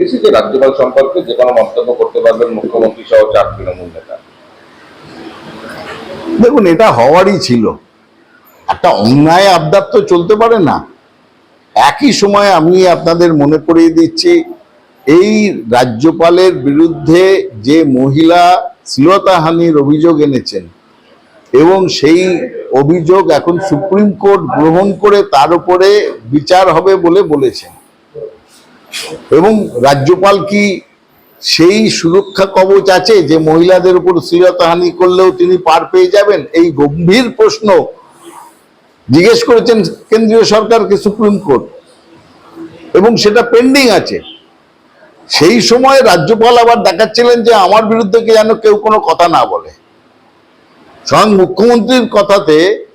দেখছি যে রাজ্যপাল সম্পর্কে যে কোনো মন্তব্য করতে পারবেন মুখ্যমন্ত্রী সহ চার তৃণমূল নেতা। দেখুন, এটা হওয়ারই ছিল। একটা অন্যায় আবদার তো চলতে পারে না। একই সময় আমি আপনাদের মনে করিয়ে দিচ্ছি, এই রাজ্যপালের বিরুদ্ধে যে মহিলা শ্লীলতাহানির অভিযোগ এনেছেন এবং সেই অভিযোগ এখন সুপ্রিম কোর্ট গ্রহণ করে তার উপরে বিচার হবে বলে বলেছেন। এবং রাজ্যপাল কি সেই সুরক্ষা কবচ আছে যে মহিলাদের উপর শ্লীলতাহানি করলেও তিনি পার পেয়ে যাবেন? এই গম্ভীর প্রশ্ন জিজ্ঞেস করেছেন কেন্দ্রীয় সরকারকে সুপ্রিম কোর্ট। এবং সেটা পেন্ডিং আছে। সেই সময় রাজ্যপাল আবার দেখাচ্ছিলেন যে আমার বিরুদ্ধে কি যেন কেউ কোনো কথা না বলে। স্বয়ং মুখ্যমন্ত্রীর কথাতে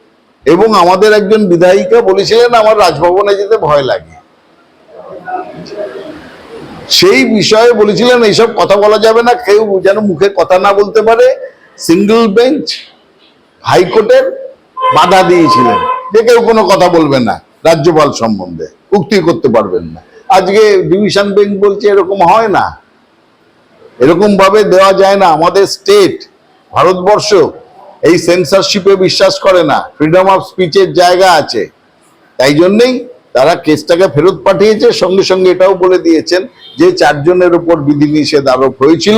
এবং আমাদের একজন বিধায়িকা বলেছিলেন, আমার রাজভবনে যেতে ভয় লাগে। সেই বিষয়ে বলেছিলেন, এইসব কথা বলা যাবে না। কেউ যেন মুখে কথা না বলতে পারে। সিঙ্গল বেঞ্চ হাইকোর্টের বাধা দিয়েছিলেন যে কেউ কোনো কথা বলবে না, রাজ্যপাল সম্বন্ধে। উক্তি করতে পারবেন না। আজকে ডিভিশন বেঞ্চ বলছে এরকম হয় না। এরকম ভাবে দেওয়া যায় না। আমাদের স্টেট, ভারতবর্ষ এই সেন্সারশিপে বিশ্বাস করে না। ফ্রিডম অফ স্পিচের জায়গা আছে। তাই জন্যেই তারা কেসটাকে ফেরত পাঠিয়েছে, সঙ্গে সঙ্গে এটাও বলে দিয়েছেন যে চারজনের উপর বিধিনিষেধ আরোপ হয়েছিল।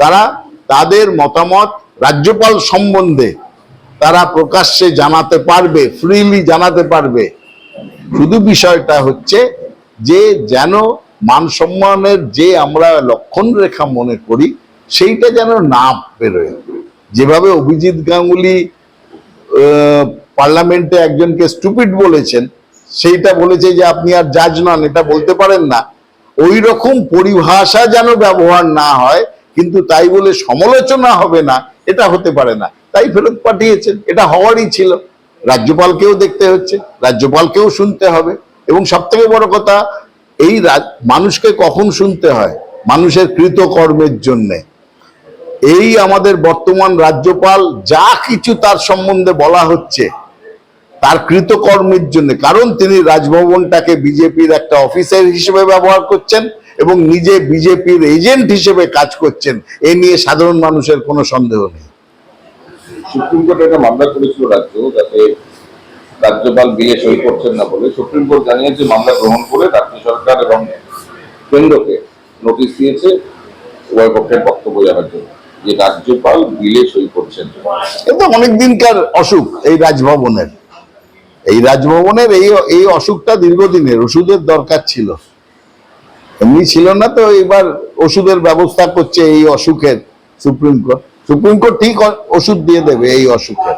তারা তাদের মতামত রাজ্যপাল সম্বন্ধে তারা প্রকাশ্যে জানাতে পারবে ফ্রিলি জানাতে পারবে। শুধু বিষয়টা হচ্ছে যে যেন মান সম্মানের যে আমরা লক্ষণ রেখা মনে করি, সেইটা যেন না বেরোয়। যেভাবে অভিজিৎ গাঙ্গুলি পার্লামেন্টে একজনকে স্টুপিড বলেছেন সেইটা বলেছে যে আপনি আর জাজ নন, এটা বলতে পারেন না। ওই রকম পরিভাষা যেন ব্যবহার না হয়, কিন্তু তাই বলে সমালোচনা হবে না, এটা হতে পারে না। তাই ফেরত পাঠিয়েছেন, এটা হওয়ারই ছিল। রাজ্যপালকেও দেখতে হচ্ছে, রাজ্যপালকেও শুনতে হবে। এবং সব থেকে বড় কথা, এই মানুষকে কখন শুনতে হয়? মানুষের কৃতকর্মের জন্যে। এই আমাদের বর্তমান রাজ্যপাল যা কিছু তার সম্বন্ধে বলা হচ্ছে তার কৃতকর্মের জন্য কারণ তিনি রাজভবনটাকে বিজেপির একটা অফিসার হিসেবে ব্যবহার করছেন এবং নিজে বিজেপির এজেন্ট হিসেবে কাজ করছেন। এ নিয়ে সাধারণ মানুষের কোনো সন্দেহ নেই। সুপ্রিম কোর্টে একটা মামলা করেছিল রাজ্য যাতে রাজ্যপাল বিলে সই করছেন না বলে। সুপ্রিম কোর্ট জানিয়েছে মামলা গ্রহণ করে রাজ্য সরকার এবং কেন্দ্রকে নোটিশ দিয়েছে উভয় পক্ষের বক্তব্য জানার জন্য যে রাজ্যপাল বিলে সই করছেন। না। কিন্তু অনেক দিনকার অসুখ এই রাজভবনের। এই রাজভবনের এই এই অসুখটা দীর্ঘদিনের, ওষুধের দরকার ছিল। এমনি ছিল না তো এবার ওষুধের ব্যবস্থা করছে এই অসুখের সুপ্রিম কোর্ট। সুপ্রিম কোর্ট ঠিক ওষুধ দিয়ে দেবে এই অসুখের।